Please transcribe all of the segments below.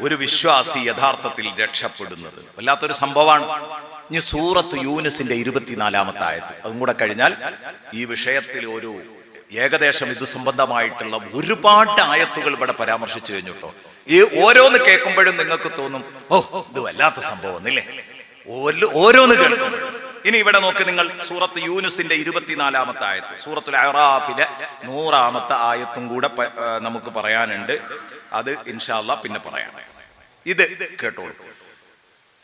ഒരു വിശ്വാസി യഥാർത്ഥത്തിൽ രക്ഷപ്പെടുന്നത്. വല്ലാത്തൊരു സംഭവമാണ്. ഇനി സൂറത്ത് യൂനിസിന്റെ ഇരുപത്തിനാലാമത്തെ ആയത്ത്. അതും കൂടെ കഴിഞ്ഞാൽ ഈ വിഷയത്തിൽ ഒരു ഏകദേശം ഇത് സംബന്ധമായിട്ടുള്ള ഒരുപാട് ആയത്തുകൾ ഇവിടെ പരാമർശിച്ചു കഴിഞ്ഞിട്ടോ ഈ ഓരോന്ന് കേൾക്കുമ്പോഴും നിങ്ങൾക്ക് തോന്നും ഓ ഇത് വല്ലാത്ത സംഭവം ഒന്നില്ലേ ഓരോ- ഓരോന്ന് കേൾക്കുമ്പോഴും. ഇനി ഇവിടെ നോക്ക് നിങ്ങൾ സൂറത്ത് യൂനുസിന്റെ ഇരുപത്തിനാലാമത്തെ ആയത്ത് സൂറത്തുൽ അറാഫിലെ നൂറാമത്തെ ആയത്തും കൂടെ നമുക്ക് പറയാനുണ്ട്. അത് ഇൻഷാല്ല പിന്നെ പറയാം. ഇത് കേട്ടോളൂ.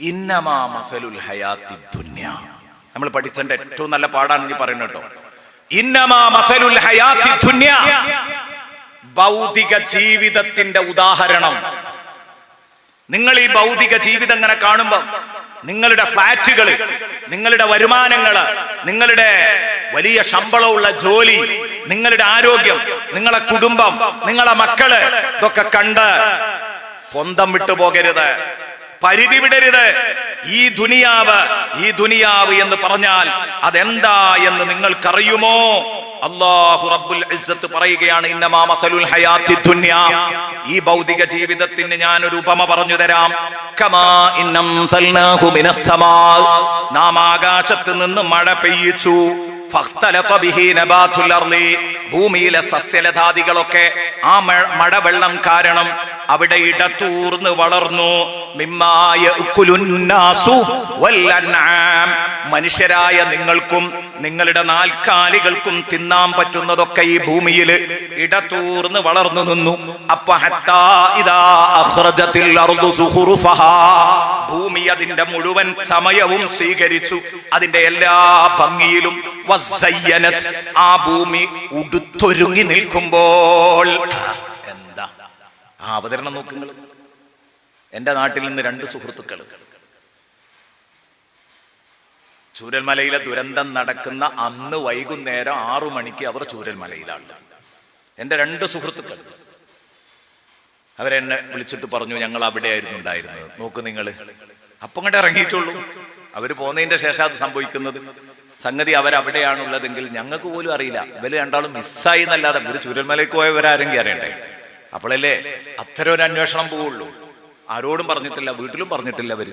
ഇന്നമാ മസലുൽ ഹയാത്തി ദുന്യ. നമ്മൾ പഠിച്ചതിന്റെ ഏറ്റവും നല്ല പാടാണെങ്കിൽ പറയുന്നത് കേട്ടോ. ഇന്നമാ മസലുൽ ഹയാത്തി ദുന്യ. ഭൗതിക ജീവിതത്തിന്റെ ഉദാഹരണം. നിങ്ങൾ ഈ ഭൗതിക ജീവിതം ഇങ്ങനെ കാണുമ്പോൾ നിങ്ങളുടെ ഫ്ലാറ്റുകൾ നിങ്ങളുടെ വരുമാനങ്ങൾ നിങ്ങളുടെ വലിയ ശമ്പളമുള്ള ജോലി നിങ്ങളുടെ ആരോഗ്യം നിങ്ങളെ കുടുംബം നിങ്ങളെ മക്കൾ ഇതൊക്കെ കണ്ട് പൊന്തം വിട്ടു പോകരുത്. പരിധി വിടരുത്. ഈ ദുനിയാവ് ഈ ദുനിയാവ് എന്ന് പറഞ്ഞാൽ അതെന്താ എന്ന് നിങ്ങൾക്കറിയുമോ? അള്ളാഹു റബ്ബുൽ ഇസ്സത്ത് പറയുകയാണ് ഇന്നമാ മസലുൽ ഹയാത്തി ദുനിയാ. ഈ ഭൗതിക ജീവിതത്തിന് ഞാൻ ഒരു ഉപമ പറഞ്ഞു തരാം. കമാ ഇന്നം സൽനാഹു മിനസ് സമാ. നാം ആകാശത്ത് നിന്ന് മഴ പെയ്യിച്ചു. ഭൂമിയിലെ സസ്യലതാദികളൊക്കെ ആ മഴ മഴവെള്ളം കാരണം അവിടെ ഇടതൂർന്ന് വളർന്നു. മിമ്മായ മനുഷ്യരായ നിങ്ങൾക്കും നിങ്ങളുടെ നാൽക്കാലികൾക്കും തിന്നാൻ പറ്റുന്നതൊക്കെ ഈ ഭൂമിയിൽ ഇടതൂർന്ന് വളർന്നു നിന്നു. അപ്പൊ. ഭൂമി അതിന്റെ മുഴുവൻ സമയവും സ്വീകരിച്ചു. അതിന്റെ എല്ലാ ഭംഗിയിലും. ആ ഭൂമി ഉടുത്തൊരുങ്ങി നിൽക്കുമ്പോൾ എന്താ? ആ അവതരണം നോക്കുന്നത് എന്റെ നാട്ടിൽ നിന്ന് രണ്ട് സുഹൃത്തുക്കൾ. ചൂരൽമലയിലെ ദുരന്തം നടക്കുന്ന അന്ന് വൈകുന്നേരം ആറു മണിക്ക് അവർ ചൂരൽമലയിലാണ്. എന്റെ രണ്ട് സുഹൃത്തുക്കൾ. അവരെന്നെ വിളിച്ചിട്ട് പറഞ്ഞു ഞങ്ങൾ അവിടെയായിരുന്നു ഉണ്ടായിരുന്നത്. നോക്ക് നിങ്ങൾ അപ്പം അങ്ങോട്ട് ഇറങ്ങിയിട്ടുള്ളൂ. അവർ പോകുന്നതിന്റെ ശേഷം അത് സംഭവിക്കുന്നത്. സംഗതി അവരവിടെയാണുള്ളതെങ്കിൽ ഞങ്ങൾക്ക് പോലും അറിയില്ല. ഇവർ രണ്ടാളും മിസ്സായി എന്നല്ലാതെ ഇവർ ചുരൽമലയ്ക്ക് പോയവരാരെങ്കിൽ അറിയണ്ടേ? അപ്പോഴല്ലേ അത്തരം ഒരു അന്വേഷണം പോവുള്ളൂ. ആരോടും പറഞ്ഞിട്ടില്ല വീട്ടിലും പറഞ്ഞിട്ടില്ല അവർ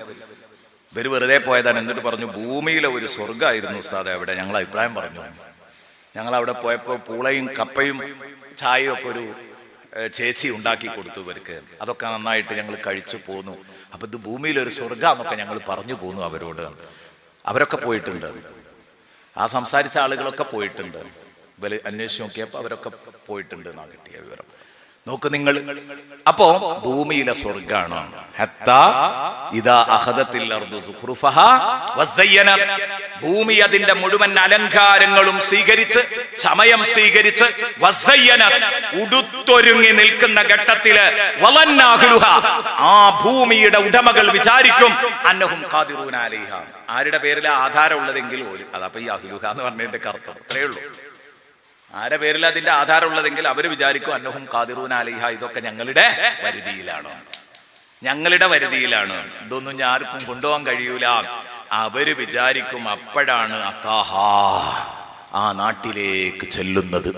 ഇവർ വെറുതെ പോയതാണ്. എന്നിട്ട് പറഞ്ഞു ഭൂമിയിലെ ഒരു സ്വർഗമായിരുന്നു ഉസ്താദ്. അവിടെ ഞങ്ങൾ അഭിപ്രായം പറഞ്ഞു. ഞങ്ങൾ അവിടെ പോയപ്പോൾ പൂളയും കപ്പയും ചായയും ഒക്കെ ഒരു ചേച്ചി ഉണ്ടാക്കി കൊടുത്തു ഇവർക്ക്. അതൊക്കെ നന്നായിട്ട് ഞങ്ങൾ കഴിച്ചു പോന്നു. അപ്പൊ ഇത് ഭൂമിയിലൊരു സ്വർഗാന്നൊക്കെ ഞങ്ങൾ പറഞ്ഞു പോന്നു അവരോട്. അവരൊക്കെ പോയിട്ടുണ്ട്. ആ സംസാരിച്ച ആളുകളൊക്കെ പോയിട്ടുണ്ട്. ഇവർ അന്വേഷിച്ച് നോക്കിയപ്പോൾ അവരൊക്കെ പോയിട്ടുണ്ട് എന്നാണ് കിട്ടിയ വിവരം. നോക്ക് നിങ്ങൾ അപ്പോ ഭൂമിയിലെ സ്വർഗാണ്. ഭൂമി അതിന്റെ മുഴുവൻ അലങ്കാരങ്ങളും സ്വീകരിച്ച് സമയം സ്വീകരിച്ച്. ഉടുത്തൊരുങ്ങി നിൽക്കുന്ന ഘട്ടത്തിൽ. ആ ഭൂമിയുടെ ഉടമകൾ വിചാരിക്കും അന്നഹും ആരുടെ പേരിൽ ആധാരമുള്ളതെങ്കിൽ പോലും അതപ്പൊ ഈ അഹ്ലുഹ എന്ന് പറഞ്ഞതിന്റെ കർത്തം അത്രേ ഉള്ളൂ ആരെ പേരിൽ അതിന്റെ ആധാരമുള്ളതെങ്കിൽ അവർ വിചാരിക്കും അന്നഹും കാതിറൂൻ അലിഹ ഇതൊക്കെ ഞങ്ങളുടെ വരുതിയിലാണ്. ഞങ്ങളുടെ വരുതിയിലാണ്. ഇതൊന്നും ഞാൻ ആർക്കും കൊണ്ടുപോകാൻ കഴിയൂല. അവർ വിചാരിക്കും അപ്പോഴാണ് അത്താഹാ ആ നാട്ടിലേക്ക് ചെല്ലുന്നത്.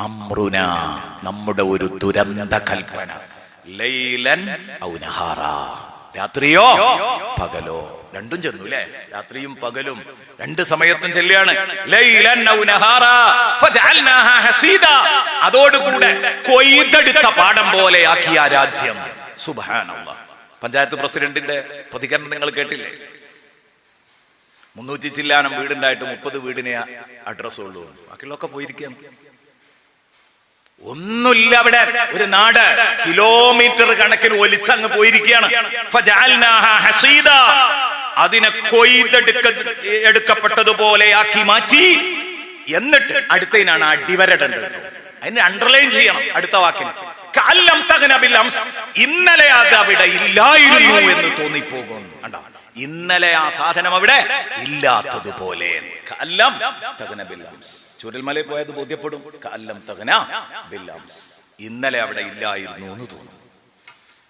അമ്രുന നമ്മുടെ ഒരു ദുരന്ത കൽപ്പന. ലൈലൻ ഔ നഹാറ. രാത്രിയോ? പകലോ? രണ്ടും ചെന്നു അല്ലേ രാത്രിയും പകലും. രണ്ട് സമയത്തും ചെല്ലുകയാണ്. അതോടുകൂടെ കൊയ്തെടുത്ത പാടം പോലെ ആക്കിയ രാജ്യം. സുബാന പഞ്ചായത്ത് പ്രസിഡന്റിന്റെ പ്രതികരണം നിങ്ങൾ കേട്ടില്ലേ? മുന്നൂറ്റി ചില്ലാനം വീടുണ്ടായിട്ട് മുപ്പത് വീടിനെ അഡ്രസ്സുള്ളൂ. ബാക്കിയുള്ളൊക്കെ പോയിരിക്കുകയാണ്. ഒന്നുമില്ല അവിടെ. ഒരു നാട് കിലോമീറ്റർ കണക്കിന് ഒലിച്ചങ്ങ് പോയിരിക്കുകയാണ്. അതിനെ കൊയ്തെടുക്ക എടുക്കപ്പെട്ടതുപോലെ ആക്കി മാറ്റി. എന്നിട്ട് അടുത്തതിനാണ് അടിവരടേണ്ടത്. അതിനെ അണ്ടർലൈൻ ചെയ്യണം അടുത്ത വാക്കിന്. കല്ലം തകനബിൽ ഇന്നലെ അത് അവിടെ ഇല്ലായിരുന്നു എന്ന് തോന്നിപ്പോകും കണ്ടോ? ഇന്നലെ ആ സാധനം അവിടെ ഇല്ലാത്തതുപോലെ. കല്ലം തകനബിൽ അംസ്. ചുരൽമലയിൽ പോയത് ബോധ്യപ്പെടും. കല്ലം തകന ഇന്നലെ അവിടെ ഇല്ലായിരുന്നു എന്ന് തോന്നും.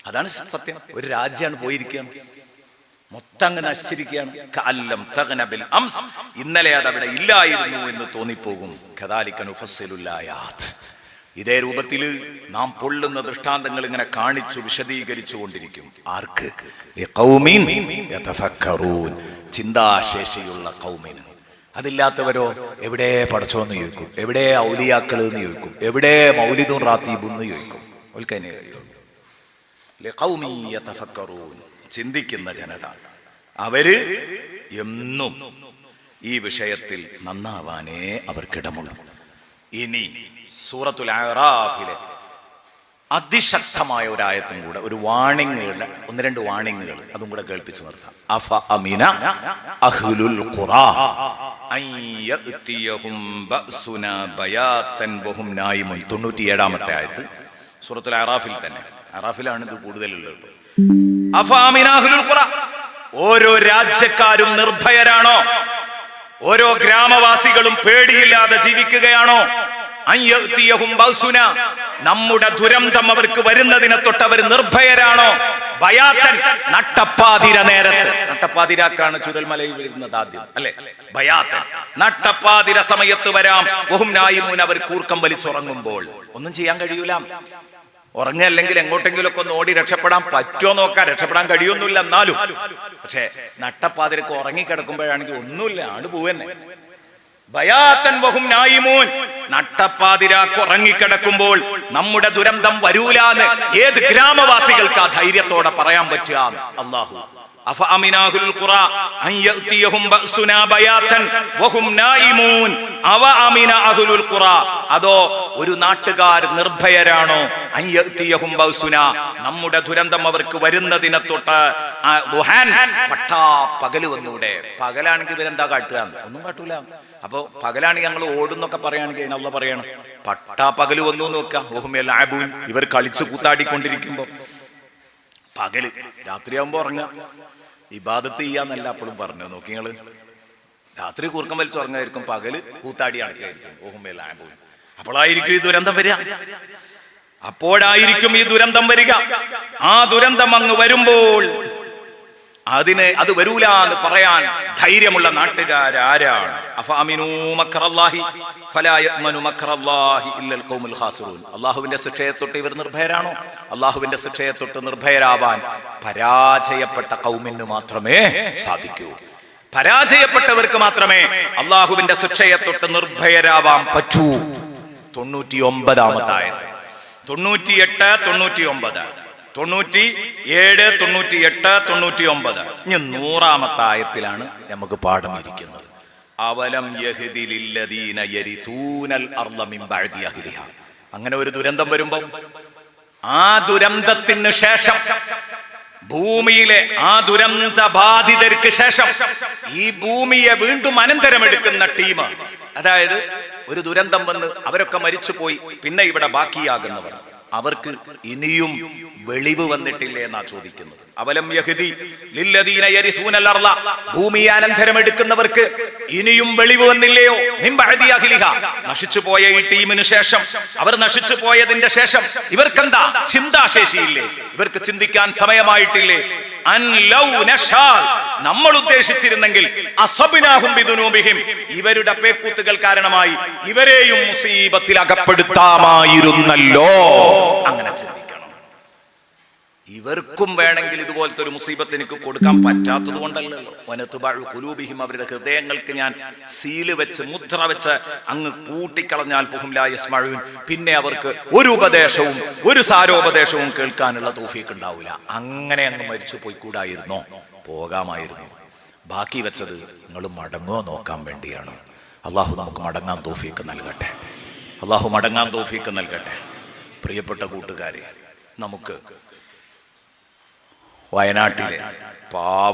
അതാണ് സത്യം. ഒരു രാജ്യമാണ് പോയിരിക്കുകയാണ്. മൊത്തം അങ്ങ് നശിച്ചിരിക്കുകയാണ്. കല്ലം തകന ബിൽ അംസ് ഇന്നലെ അത് അവിടെ ഇല്ലായിരുന്നു എന്ന് തോന്നിപ്പോകും. കദാലിക നുഫസ്സിലുൽ ആയാത്ത്. ഇതേ രൂപത്തിൽ നാം പൊള്ളുന്ന ദൃഷ്ടാന്തങ്ങൾ ഇങ്ങനെ കാണിച്ചു വിശദീകരിച്ചു കൊണ്ടിരിക്കും. ആർക്ക്. ചിന്താശേഷിയുള്ള കൗമിന് അതില്ലാത്തവരോ എവിടെ പഠിച്ചോ എന്ന് ചോദിക്കും? എവിടെ ഔലിയാക്കൾ എന്ന് ചോദിക്കും? എവിടെ മൗലിദും റാത്തീബും എന്ന് ചോദിക്കും. ചിന്തിക്കുന്ന ജനത. അവർ എന്നും ഈ വിഷയത്തിൽ നന്നാവാനേ അവർക്കിടമുള്ളൂ. ഇനി സൂറത്തുൽ അഹ്റാഫിലെ അതിശക്തമായ ഒരു ആയത്തും കൂടെ ഒരു വാണിങ്ങുകളുടെ ഒന്ന് രണ്ട് വാണിങ്ങുകൾ അതും കൂടെ കേൾപ്പിച്ചു നിർത്താം. അഫ അമിന അഹ്ലുൽ ഖുറാ. 97ാമത്തെ ആയത്ത് സൂറത്തുൽ അറാഫിൽ തന്നെ. അറാഫിലാണ് ഇത് കൂടുതലുള്ളത് ഓരോ രാജ്യക്കാരും നിർഭയരാണോ? ഓരോ ഗ്രാമവാസികളും പേടിയില്ലാതെ ജീവിക്കുകയാണോ? നമ്മുടെ ദുരന്തം അവർക്ക് വരുന്നതിനെ തൊട്ട് അവർ നിർഭയരാണോ? ഭയാത്തൻ നട്ടപ്പാതിര നേരത്ത്. നട്ടപ്പാതിരാക്കാണ് ചുരൽമലയിൽ വരുന്നത് ആദ്യം അല്ലെ? ഭയാത്തൻ നട്ടപ്പാതിര സമയത്ത് വരാം. ബഹും നായിമൂൻ അവർ കൂർക്കം വലിച്ചുറങ്ങുമ്പോൾ. ഒന്നും ചെയ്യാൻ കഴിയൂല. ഉറങ്ങല്ലെങ്കിൽ എങ്ങോട്ടെങ്കിലും ഒക്കെ ഒന്ന് ഓടി രക്ഷപ്പെടാൻ പറ്റുമോ നോക്കാൻ? രക്ഷപ്പെടാൻ കഴിയൊന്നുമില്ല എന്നാലും. പക്ഷേ നട്ടപ്പാതിരക്ക് ഉറങ്ങിക്കിടക്കുമ്പോഴാണെങ്കിൽ ഒന്നുമില്ല ആണ് പോവന്നെ. ഭയാത്തൻ ബഹും നായിമൂൻ നട്ടപ്പാതിരാക്ക് ഉറങ്ങിക്കിടക്കുമ്പോൾ നമ്മുടെ ദുരന്തം വരൂലാന്ന് ഏത് ഗ്രാമവാസികൾക്ക് ആ ധൈര്യത്തോടെ പറയാൻ പറ്റുക അള്ളാഹു അതോ ഒരു നാട്ടുകാർ നിർഭയരാണോ? നമ്മുടെ ദുരന്തം അവർക്ക് വരുന്നതിനെ തൊട്ട് പട്ടാ പകൽ വന്നൂടെ. പകലാണെങ്കിൽ ഇവരെന്താ കാട്ടുക? ഒന്നും കാട്ടൂല. അപ്പൊ പകലാണെങ്കിൽ ഞങ്ങൾ ഓടുന്നൊക്കെ പറയുകയാണെങ്കിൽ അതിനുള്ള പറയണം. പട്ടാ പകൽ വന്നു നോക്കാം ഇവർ കളിച്ചു കൂത്താടിക്കൊണ്ടിരിക്കുമ്പോ. പകൽ. രാത്രിയാകുമ്പോ ഉറങ്ങാം. ഇബാദത്ത് ചെയ്യാന്നല്ല അപ്പോഴും പറഞ്ഞു നോക്കി നിങ്ങൾ. രാത്രി കൂർക്കം വലിച്ച് ഉറങ്ങായിരിക്കും പകൽ കൂത്താടി അടക്കായിരിക്കും ഓഹുമേ ലാബൂൻ അപ്പോഴായിരിക്കും ഈ ദുരന്തം വരിക. അപ്പോഴായിരിക്കും ഈ ദുരന്തം വരിക. ആ ദുരന്തം അങ്ങ് വരുമ്പോൾ അതിന് അത് വരൂല എന്ന് പറയാൻ ധൈര്യമുള്ള നാട്ടുകാരാരാണ് അല്ലാഹുവിന്റെ ശിക്ഷയെ തൊട്ട് ഇവർ നിർഭയരാണോ? അള്ളാഹുവിന്റെ ശിക്ഷയെ തൊട്ട് നിർഭയരാവാൻ പരാജയപ്പെട്ട കൗമിന് മാത്രമേ സാധിക്കൂ. പരാജയപ്പെട്ടവർക്ക് മാത്രമേ അള്ളാഹുവിന്റെ ശിക്ഷയെ തൊട്ട് നിർഭയരാവാൻ പറ്റൂ. തൊണ്ണൂറ്റി ഒമ്പതാമത്തായത് തൊണ്ണൂറ്റിയെട്ട് തൊണ്ണൂറ്റി ഒമ്പത് തൊണ്ണൂറ്റി ഏഴ് തൊണ്ണൂറ്റി എട്ട് തൊണ്ണൂറ്റി ഒമ്പത് ഇനി നൂറാമത്തെ ആയത്തിലാണ് നമുക്ക് പാഠം ഇരിക്കുന്നത് അവലം അങ്ങനെ ഒരു ദുരന്തം വരുമ്പോൾ ആ ദുരന്തത്തിന് ശേഷം ഭൂമിയിലെ ആ ദുരന്ത ബാധിതർക്ക് ശേഷം ഈ ഭൂമിയെ വീണ്ടും അനന്തരം എടുക്കുന്ന ടീം അതായത് ഒരു ദുരന്തം വന്ന് അവരൊക്കെ മരിച്ചുപോയി പിന്നെ ഇവിടെ ബാക്കിയാകുന്നവർ. അവർക്ക് ഇനിയും വെളിവ് വന്നിട്ടില്ലേ എന്നാ ചോദിക്കുന്നത്. അവലം യഹുദി ലില്ലദീന അർള ഭൂമി അനന്തരം എടുക്കുന്നവർക്ക് ഇനിയും വെളിവ് വന്നില്ലയോ? മിൻ ബഅദി അഹ്ലിഹ. നശിച്ചു പോയ ഈ ടീമിന് ശേഷം അവർ നശിച്ചു പോയതിന്റെ ശേഷം ഇവർക്കെന്താ? ചിന്താശേഷിയില്ലേ? ഇവർക്ക് ചിന്തിക്കാൻ സമയമായിട്ടില്ലേ? നമ്മൾ ഉദ്ദേശിച്ചിരുന്നെങ്കിൽ ഇവരുടെ പേക്കൂത്തുകൾ കാരണമായി ഇവരെയും മുസീബത്തിൽ അകപ്പെടുത്താമായിരുന്നല്ലോ. അങ്ങനെ ചിന്തിക്കണം ഇവർക്കും വേണമെങ്കിൽ ഇതുപോലത്തെ ഒരു മുസീബത്ത് എനിക്ക് കൊടുക്കാൻ പറ്റാത്തത് കൊണ്ടല്ലല്ലോ. വനത്തുബാഴു കുലൂബിഹിം അവരുടെ ഹൃദയങ്ങൾക്ക് ഞാൻ സീൽ വെച്ച് മുദ്ര വെച്ച് അങ്ങ് പൂട്ടിക്കളഞ്ഞാൽ ഫുഹും ലാ യസ്മഊൻ. പിന്നെ അവർക്ക് ഒരു ഉപദേശവും ഒരു സാരോപദേശവും കേൾക്കാനുള്ള തോഫീക്ക് ഉണ്ടാവില്ല അങ്ങനെ അങ്ങ് മരിച്ചു പോയിക്കൂടായിരുന്നോ? പോകാമായിരുന്നു. ബാക്കി വെച്ചത് നിങ്ങൾ മടങ്ങോ നോക്കാൻ വേണ്ടിയാണ്. അള്ളാഹു നമുക്ക് മടങ്ങാൻ തോഫീക്ക് നൽകട്ടെ. അള്ളാഹു മടങ്ങാൻ തോഫീക്ക് നൽകട്ടെ. പ്രിയപ്പെട്ട കൂട്ടുകാരെ നമുക്ക് വയനാട്ടിലെ. പാവ